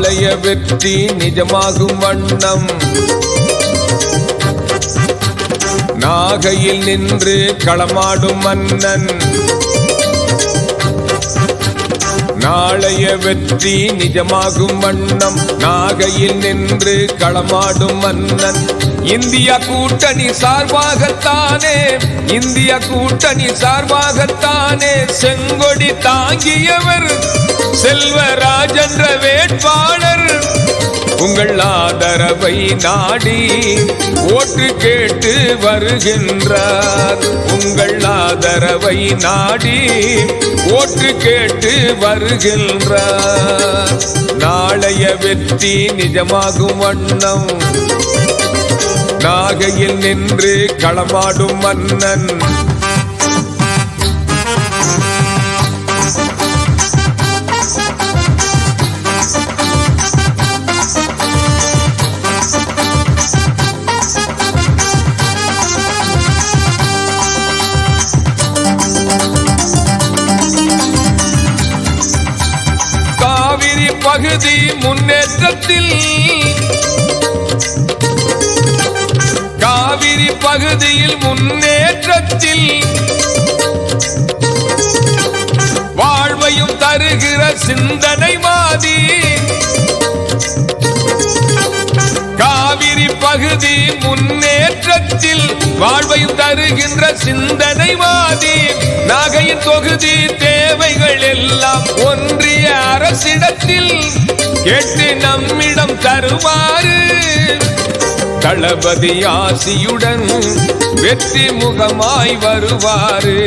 ஆலய வெற்றி நிஜமாகும் வண்ணம். நாகையில் நின்று களமாடும் மன்னன். நாளைய வெற்றி நிஜமாகும் வண்ணம். நாகையில் நின்று களமாடும் மன்னன். இந்திய கூட்டணி சார்பாகத்தானே. இந்திய கூட்டணி சார்பாகத்தானே. செங்கொடி தாங்கியவர் செல்வராஜென்ற வேட்பாளர். உங்கள் ஆதரவை நாடி ஓட்டு கேட்டு வருகின்றார். உங்கள் ஆதரவை நாடி ஓட்டு கேட்டு வருகின்றார். நாளைய வெற்றி நிஜமாகும் வண்ணம். நாகையில் நின்று களமாடும் மன்னன். பகுதி முன்னேற்றத்தில். காவிரி பகுதியில் முன்னேற்றத்தில். வாழ்வையும் தருகிற சிந்தனைவாதி காவிரி பகுதி முன்னேற்றத்தில் வாழ்வையும் தருகின்ற சிந்தனைவாதி நாகையின் தொகுதி தேவைகள் எல்லாம் ஒன்றிய அரசிடத்தில் கேட்டு நம்மிடம் தருமாறு தளபதி ஆசியுடன் வெற்றி முகமாய் வருவாரு.